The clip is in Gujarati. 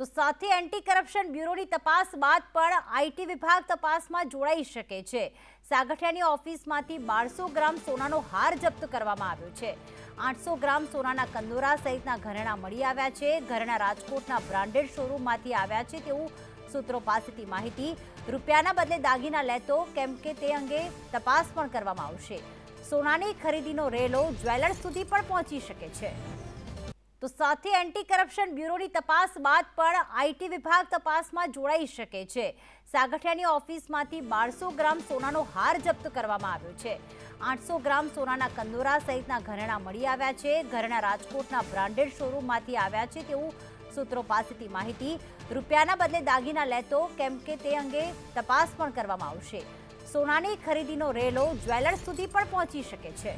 તો સાથે એન્ટી કરપ્શન બ્યુરોની તપાસ બાદ પણ આઈટી વિભાગ તપાસમાં જોડાઈ શકે છે. સાગઠિયાની ઓફિસમાંથી બારસો ગ્રામ સોનાનો હાર જપ્ત કરવામાં આવ્યો છે. આઠસો ગ્રામ સોનાના કંદોરા સહિતના ઘરેણા મળી આવ્યા છે. ઘરેણા રાજકોટના બ્રાન્ડેડ શોરૂમમાંથી આવ્યા છે તેવું સૂત્રો પાસેથી માહિતી. રૂપિયાના બદલે દાગીના લેતો કેમ કે તે અંગે તપાસ પણ કરવામાં આવશે. સોનાની ખરીદીનો રેલો જ્વેલર્સ સુધી પણ પહોંચી શકે છે. તો સાથે એન્ટી કરપ્શન બ્યુરોની તપાસ બાદ પણ આઈટી વિભાગ તપાસમાં જોડાઈ શકે છે. સાગઠિયાની ઓફિસમાંથી બારસો ગ્રામ સોનાનો હાર જપ્ત કરવામાં આવ્યો છે. આઠસો ગ્રામ સોનાના કંદોરા સહિતના ઘરેણા મળી આવ્યા છે. ઘરેણા રાજકોટના બ્રાન્ડેડ શોરૂમમાંથી આવ્યા છે તેવું સૂત્રો પાસેથી માહિતી. રૂપિયાના બદલે દાગીના લેતો કેમ કે તે અંગે તપાસ પણ કરવામાં આવશે. સોનાની ખરીદીનો રેલો જ્વેલર્સ સુધી પણ પહોંચી શકે છે.